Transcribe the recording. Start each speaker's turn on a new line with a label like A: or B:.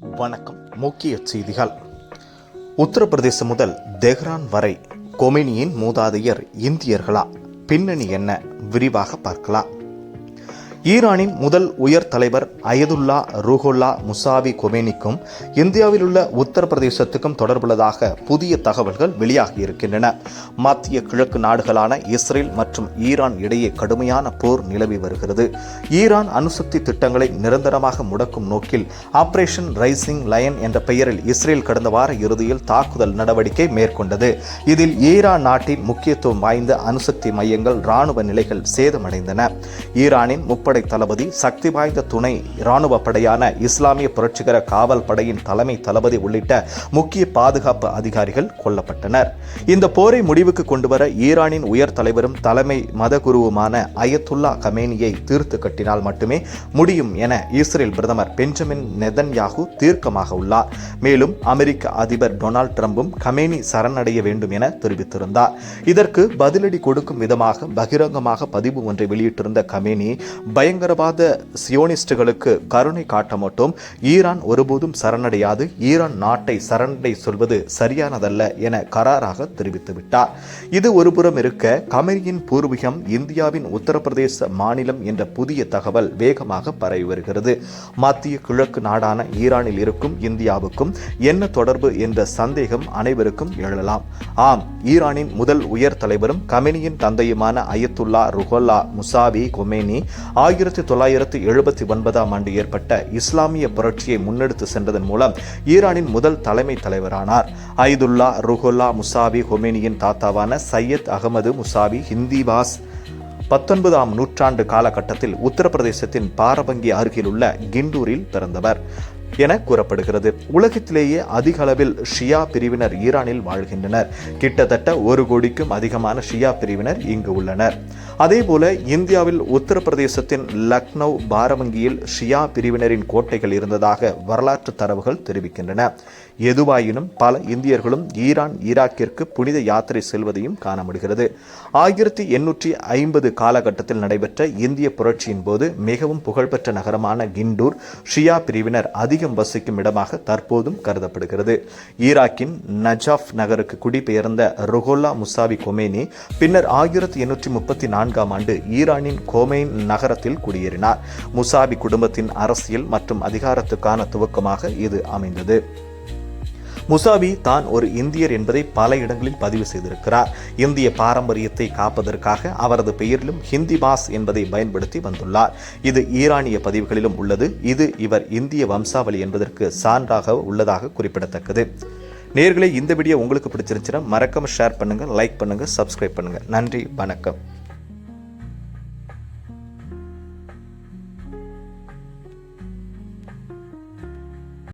A: வணக்கம். முக்கிய செய்திகள். உத்தரப்பிரதேசம் முதல் தெஹ்ரான் வரை கொமினியின் மூதாதையர் இந்தியர்களா? பின்னணி என்ன? விரிவாக பார்க்கலாம். ஈரானின் முதல் உயர் தலைவர் அயதுல்லா ரூஹுல்லா முசாவி கொமேனிக்கும் இந்தியாவில் உள்ள உத்தரப்பிரதேசத்துக்கும் தொடர்புள்ளதாக புதிய தகவல்கள் வெளியாகி இருக்கின்றன மத்திய கிழக்கு நாடுகளான இஸ்ரேல் மற்றும் ஈரான் இடையே கடுமையான போர் நிலவி வருகிறது. ஈரான் அணுசக்தி திட்டங்களை நிரந்தரமாக முடக்கும் நோக்கில் ஆபரேஷன் ரைசிங் லயன் என்ற பெயரில் இஸ்ரேல் கடந்த வார இறுதியில் தாக்குதல் நடவடிக்கை மேற்கொண்டது. இதில் ஈரான் நாட்டின் முக்கியத்துவம் வாய்ந்த அணுசக்தி மையங்கள் ராணுவ நிலைகள் சேதமடைந்தன. ஈரானின் கடற்படை தளபதி சக்தி வாய்ந்த துணை இராணுவ படையான இஸ்லாமிய புரட்சிகர காவல் படையின் தலைமை தளபதி உள்ளிட்ட முக்கிய பாதுகாப்பு அதிகாரிகள் கொல்லப்பட்டனர். இந்த போரை முடிவுக்கு கொண்டுவர ஈரானின் உயர் தலைவரும் தலைமை மதகுருவுமான அயத்துல்லா கமேனியை தீர்த்து கட்டினால் மட்டுமே முடியும் என இஸ்ரேல் பிரதமர் பெஞ்சமின் நெதன்யாகு தீர்க்கமாக உள்ளார். மேலும் அமெரிக்க அதிபர் டொனால்ட் ட்ரம்பும் கமேனி சரணடைய வேண்டும் என தெரிவித்திருந்தார். இதற்கு பதிலடி கொடுக்கும் விதமாக பகிரங்கமாக பதிவு ஒன்றை வெளியிட்டிருந்த கமேனி பயங்கரவாத சியோனிஸ்டுகளுக்கு கருணை காட்ட மட்டும் ஈரான் ஒருபோதும் சரணடையாது. ஈரான் நாட்டை சரணடை சொல்வது சரியானதல்ல என கராராக தெரிவித்துவிட்டார். இது ஒருபுறம் இருக்க கமரியின் பூர்வீகம் இந்தியாவின் உத்தரப்பிரதேச மாநிலம் என்ற புதிய தகவல் வேகமாக பரவி வருகிறது. மத்திய கிழக்கு நாடான ஈரானில் இருக்கும் இந்தியாவுக்கும் என்ன தொடர்பு என்ற சந்தேகம் அனைவருக்கும் எழலாம். ஆம் ஈரானின் முதல் உயர் தலைவரும் கமெனியின் தந்தையுமான அயத்துல்லா ருஹல்லா முசாவி கொமேனி ஆயிரத்தி தொள்ளாயிரத்தி எழுபத்தி ஒன்பதாம் ஆண்டு ஏற்பட்ட இஸ்லாமிய புரட்சியை முன்னெடுத்து சென்றதன் மூலம் ஈரானின் முதல் தலைமை தலைவரானார். ஐதுல்லா ருஹுல்லா முசாவி ஹொமேனியின் தாத்தாவான சையத் அகமது முசாவி ஹிந்திவாஸ். பத்தொன்பதாம் நூற்றாண்டு காலகட்டத்தில் உத்தரப்பிரதேசத்தின் பாரபங்கி அருகிலுள்ள கிண்டூரில் பிறந்தவர் என கூறப்படுகிறது. உலகத்திலேயே அதிக அளவில் ஷியா பிரிவினர் ஈரானில் வாழ்கின்றனர். கிட்டத்தட்ட ஒரு கோடிக்கும் அதிகமான ஷியா பிரிவினர் இங்கு உள்ளனர். அதேபோல இந்தியாவில் உத்தரப்பிரதேசத்தின் லக்னோ பாரவங்கியில் ஷியா பிரிவினரின் கோட்டைகள் இருந்ததாக வரலாற்று தரவுகள் தெரிவிக்கின்றன. எதுவாயினும் பல இந்தியர்களும் ஈரான் ஈராக்கிற்கு புனித யாத்திரை செல்வதையும் காண முடிகிறது ஆயிரத்தி எண்ணூற்றி ஐம்பது காலகட்டத்தில் நடைபெற்ற இந்திய புரட்சியின் போது மிகவும் புகழ்பெற்ற நகரமான கிண்டூர் ஷியா பிரிவினர் அதிகம் வசிக்கும் இடமாக தற்போதும் கருதப்படுகிறது. ஈராக்கின் நஜாஃப் நகருக்கு குடிபெயர்ந்த ருகோல்லா முசாவி கொமேனி பின்னர் ஆயிரத்தி எண்ணூற்றி முப்பத்தி நான்கு நான்காம் ஆண்டு ஈரானின் கோமெயின் நகரத்தில் குடியேறினார். முசாபி குடும்பத்தின் அரசியல் மற்றும் அதிகாரத்துக்கான துவக்கமாக இது அமைந்தது. முசாபி தான் ஒரு இந்தியர் என்பதை பல இடங்களில் பதிவு செய்திருக்கிறார். இந்திய பாரம்பரியத்தை காப்பதற்காக அவரது பெயரிலும் ஹிந்தி பாஸ் என்பதை பயன்படுத்தி வந்துள்ளார். இது ஈரானிய பதிவுகளிலும் உள்ளது. இது இவர் இந்திய வம்சாவளி என்பதற்கு சான்றாக உள்ளதாக குறிப்பிடத்தக்கது. நேர்களை இந்த வீடியோ உங்களுக்கு பிடிச்சிருந்துச்சுன்னா மறக்காம ஷேர் பண்ணுங்க லைக் பண்ணுங்க சப்ஸ்கிரைப் பண்ணுங்க. நன்றி வணக்கம்.